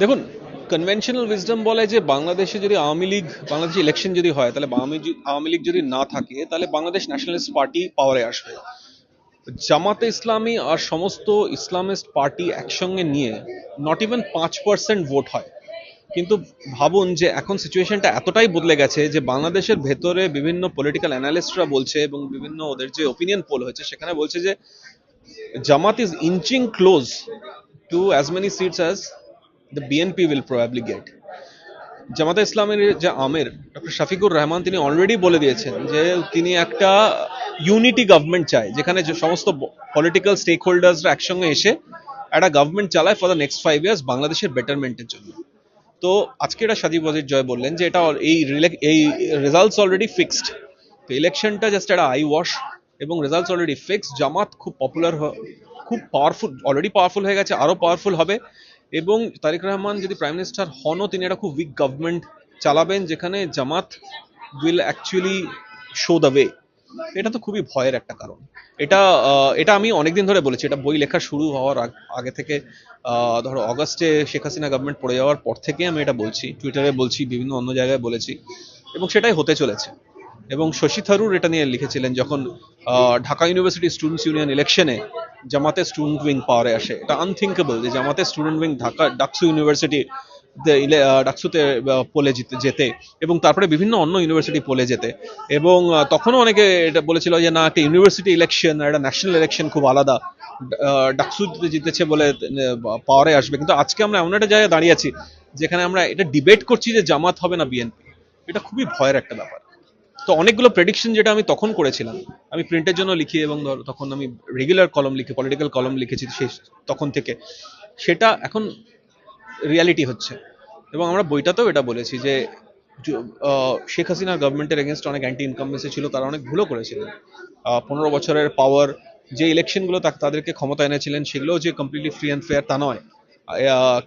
দেখুন conventional wisdom বলে যে বাংলাদেশে যদি আওয়ামী লীগ, বাংলাদেশে ইলেকশন যদি হয়, তাহলে আওয়ামী লীগ যদি না থাকে, তাহলে বাংলাদেশ ন্যাশনালিস্ট পার্টি পাওয়ারে আসবে। জামাতে ইসলামী আর সমস্ত ইসলামিস্ট পার্টি একসঙ্গে নিয়ে নট ইভেন পাঁচ পার্সেন্ট ভোট হয়। কিন্তু ভাবুন যে এখন সিচুয়েশনটা এতটাই বদলে গেছে যে বাংলাদেশের ভেতরে বিভিন্ন পলিটিক্যাল অ্যানালিস্টরা বলছে এবং বিভিন্ন ওদের যে ওপিনিয়ন পোল হয়েছে, সেখানে বলছে যে Jamaat is inching close to as many seats as the BNP will probably get জামাতে ইসলামের যে আমের, ডক্টর শফিকুর রহমান, তিনি অলরেডি বলে দিয়েছেন যে তিনি একটা ইউনিটি গভর্নমেন্ট চায়, যেখানে যে সমস্ত পলিটিক্যাল স্টেক হোল্ডার্সরা একসঙ্গে এসে একটা গভর্নমেন্ট চালায় for the next five years বাংলাদেশের বেটারমেন্টের জন্য। তো আজকে এটা সাজিব ওয়াজির জয় বললেন যে এটা এই এই রেজাল্টস অলরেডি ফিক্সড তো ইলেকশনটা জাস্ট একটা আই ওয়াশ এবং রেজাল্টস অলরেডি ফিক্সড জামাত খুব পপুলার খুব পাওয়ারফুল অলরেডি পাওয়ারফুল হয়ে গেছে, আরও পাওয়ারফুল হবে। এবং তারেক রহমান যদি প্রাইম মিনিস্টার হনও, তিনি একটা খুব উইক গভর্নমেন্ট চালাবেন, যেখানে Jamaat will actually show the way এটা তো খুবই ভয়ের একটা কারণ। এটা এটা আমি অনেকদিন ধরে বলেছি, এটা বই লেখা শুরু হওয়ার আগে থেকে ধরো অগাস্টে শেখ হাসিনা গভর্নমেন্ট পড়ে যাওয়ার পর থেকে আমি এটা বলছি টুইটারে বলছি, বিভিন্ন অন্য জায়গায় বলেছি, এবং সেটাই হতে চলেছে। এবং শশী থারুর এটা নিয়ে লিখেছিলেন যখন ঢাকা ইউনিভার্সিটি স্টুডেন্টস ইউনিয়ন ইলেকশনে জামাতের স্টুডেন্ট উইং পাওয়ারে আসে। এটা আনথিঙ্কেবল যে জামাতে student wing Dhaka DUCSU university ডাকসুতে পোলে যেতে এবং তারপরে বিভিন্ন অন্য ইউনিভার্সিটি পোলে যেতে। এবং তখনও অনেকে এটা বলেছিল যে না একটা ইউনিভার্সিটি ইলেকশন একটা ন্যাশনাল ইলেকশন খুব আলাদা। আহ, ডাকসু জিতেছে বলে পাওয়ারে আসবে। কিন্তু আজকে আমরা এমন একটা জায়গায় দাঁড়িয়ে আছি যেখানে আমরা এটা ডিবেট করছি যে জামাত হবে না বিএনপি এটা খুবই ভয়ের একটা ব্যাপার। তো অনেকগুলো প্রেডিকশন যেটা আমি তখন করেছিলাম, আমি প্রিন্টের জন্য লিখি এবং ধর তখন আমি রেগুলার কলম লিখি পলিটিক্যাল কলম লিখেছি সেই তখন থেকে। সেটা এখন রিয়ালিটি হচ্ছে। এবং আমরা বইটাতেও এটা বলেছি যে শেখ হাসিনা গভর্নমেন্টের এগেনস্ট অনেক অ্যান্টি ইনকামবেন্সি ছিল, তারা অনেক ভুলও করেছিলেন। পনেরো বছরের পাওয়ার যে ইলেকশনগুলো তাদেরকে ক্ষমতা এনেছিলেন, সেগুলোও যে কমপ্লিটলি ফ্রি অ্যান্ড ফেয়ার তা নয়।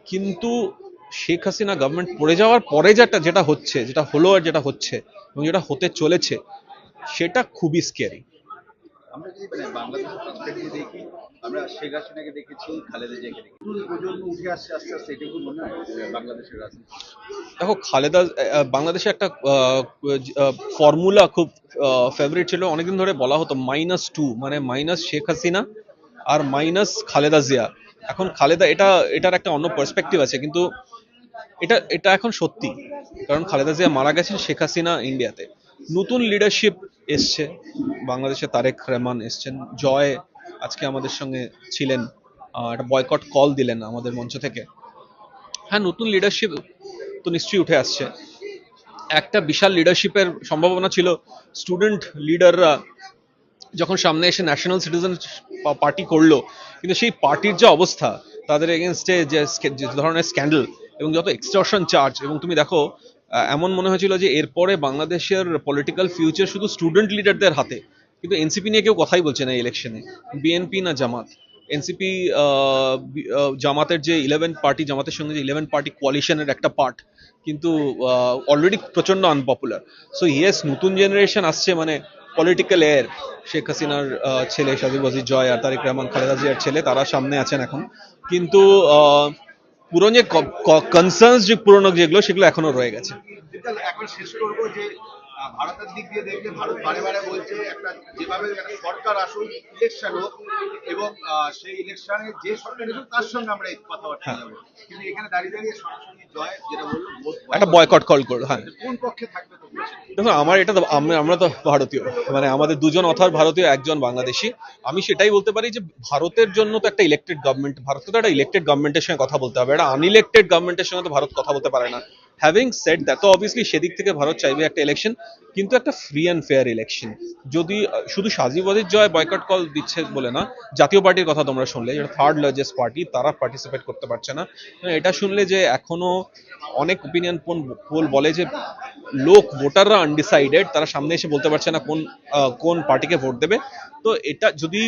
কিন্তু শেখ হাসিনা গভর্নমেন্ট পড়ে যাওয়ার পরে যেটা যেটা হচ্ছে যেটা হলো আর যেটা হচ্ছে এবং যেটা হতে চলেছে সেটা খুবই আমরা যদি মানে বাংলাদেশের পার্সপেক্টিভ দেখি আমরা শেখ হাসিনাকে দেখেছি খালেদা জিয়াকে দেখেছি। প্রজন্ম উঠে আসছে আস্তে আস্তে এটা মনে হয় বাংলাদেশের রাজনীতি? দেখো খালেদা বাংলাদেশে একটা ফর্মুলা খুব ফেভারিট ছিল। অনেকদিন ধরে বলা হতো মাইনাস টু মানে মাইনাস শেখ হাসিনা আর মাইনাস খালেদা জিয়া। এখন খালেদা, এটা, এটার একটা অন্য পার্সপেক্টিভ আছে, কিন্তু এটা এটা এখন সত্যি। কারণ খালেদা জিয়া মারা গেছেন শেখ হাসিনা ইন্ডিয়াতে। নতুন লিডারশিপ এসছে, বাংলাদেশে তারেক রহমান এসছেন। জয় আজকে আমাদের সঙ্গে ছিলেন একটা বয়কট কল দিলেন আমাদের মঞ্চ থেকে। হ্যাঁ নতুন লিডারশিপ তো নিশ্চয়ই উঠে আসছে। একটা বিশাল লিডারশিপের সম্ভাবনা ছিল। স্টুডেন্ট লিডাররা যখন সামনে এসে ন্যাশনাল সিটিজেন পার্টি করল, কিন্তু সেই পার্টির যে অবস্থা, তাদের এগেনস্টে যে ধরনের স্ক্যান্ডেল এবং যত এক্সটর্শন চার্জ এবং তুমি দেখো এমন মনে হয়েছিল যে এরপরে বাংলাদেশের পলিটিক্যাল ফিউচার শুধু স্টুডেন্ট লিডারদের হাতে। কিন্তু এনসিপি নিয়ে কেউ কথাই বলছে না ইলেকশনে বিএনপি না জামাত। এনসিপি জামাতের যে ইলেভেন পার্টি জামাতের সঙ্গে যে ইলেভেন পার্টি কোয়ালিশনের একটা পার্ট কিন্তু অলরেডি প্রচণ্ড আনপপুলার সো ইয়েস নতুন জেনারেশন আসছে মানে পলিটিক্যাল এয়ার শেখ হাসিনার ছেলে সাজিব ওয়াজির জয় আর তারেক রহমান খালেদা জিয়ার ছেলে তারা সামনে আছেন এখন। কিন্তু পুরনো যে কনসার্নস যে পুরনো যেগুলো সেগুলো এখনও রয়ে গেছে। এখন শেষ করব যে ভারতের দিক দিয়ে দেখলে ভারত বারে বারে বলছে একটা যেভাবে একটা সরকার আসুক ইলেকশন হোক এবং আহ, সেই ইলেকশনে যে সরকার আসুক তার সঙ্গে আমরা এই কথাবার্তা হ্যাঁ। যাব কিন্তু এখানে দাঁড়িয়ে দাঁড়িয়ে সরাসরি জয় যেটা বলল একটা বয়কট কল করল হ্যাঁ। কোন পক্ষে থাকবে দেখুন, আমার এটা আমরা তো ভারতীয়। মানে আমাদের দুজন অথার ভারতীয়, একজন বাংলাদেশি। আমি সেটাই বলতে পারি যে ভারতের জন্য তো একটা ইলেক্টেড গভর্নমেন্ট ভারত তো একটা ইলেক্টেড গভর্নমেন্টের সঙ্গে কথা বলতে হবে। একটা আনইলেক্টেড গভর্নমেন্টের সঙ্গে তো ভারত কথা বলতে পারে না। হ্যাভিং সেট দ্যাট তো অবভিয়াসলি সেদিক থেকে ভারত চাইবে একটা ইলেকশন কিন্তু একটা ফ্রি অ্যান্ড ফেয়ার ইলেকশন যদি, শুধু সাজিবাদের জয় বয়কট কল দিচ্ছে বলে না, জাতীয় পার্টির কথা তোমরা শুনলে, যেটা থার্ড লার্জেস্ট পার্টি তারা পার্টিসিপেট করতে পারছে না। এটা শুনলে যে এখনও অনেক ওপিনিয়ন পোল বলে যে লোক ভোটাররা আনডিসাইডেড তারা সামনে এসে বলতে পারছে না কোন কোন পার্টিকে ভোট দেবে। তো এটা যদি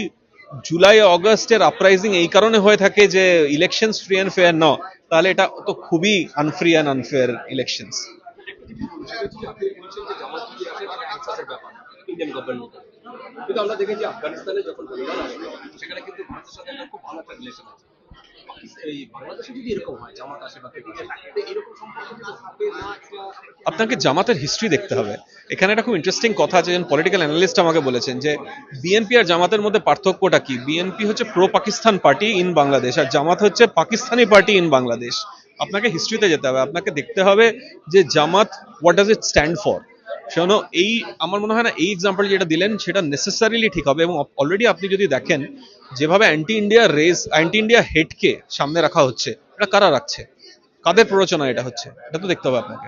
জুলাই অগস্টের আপরাইজিং এই কারণে হয়ে থাকে যে ইলেকশন ফ্রি অ্যান্ড ফেয়ার ন তাহলে এটা তো খুবই unfree and unfair elections Indian government কিন্তু আমরা দেখেছি আফগানিস্তানে যখন আসে আপনাকে জামাতের হিস্ট্রি দেখতে হবে। এখানে একটা খুব ইন্টারেস্টিং কথা আছে যেমন পলিটিক্যাল অ্যানালিস্ট আমাকে বলেছেন যে বিএনপি আর জামাতের মধ্যে পার্থক্যটা কি? বিএনপি হচ্ছে pro Pakistan party in Bangladesh আর জামাত হচ্ছে পাকিস্তানি পার্টি ইন বাংলাদেশ আপনাকে হিস্ট্রিতে যেতে হবে, আপনাকে দেখতে হবে যে Jamaat what does it stand for শোনো এই, আমার মনে হয় না এই এক্সাম্পল যেটা দিলেন, সেটা নেসেসারিলি ঠিক হবে এবং অলরেডি আপনি যদি দেখেন, যেভাবে anti India race anti India হেডকে সামনে রাখা হচ্ছে, এটা কারা রাখছে? কাদের প্ররোচনা এটা হচ্ছে? এটা তো দেখতে হবে আপনাকে।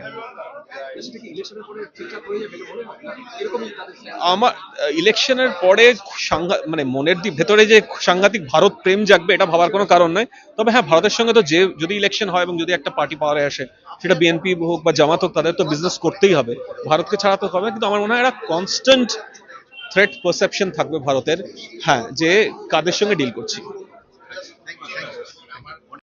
আমার ইলেকশনের পরে মানে মনের দি, ভেতরে যে সাংঘাতিক ভারত প্রেম জাগবে, এটা ভাবার কোনো কারণ নয়। তবে হ্যাঁ ভারতের সঙ্গে তো যে, যদি ইলেকশন হয় এবং যদি একটা পার্টি পাওয়ারে আসে, সেটা বিএনপি হোক বা জামাত হোক, তাদের তো বিজনেস করতেই হবে। ভারতকে ছাড়া তো হবে কিন্তু আমার মনে হয় একটা কনস্ট্যান্ট থ্রেট পারসেপশন থাকবে ভারতের হ্যাঁ যে কাদের সঙ্গে ডিল করছি।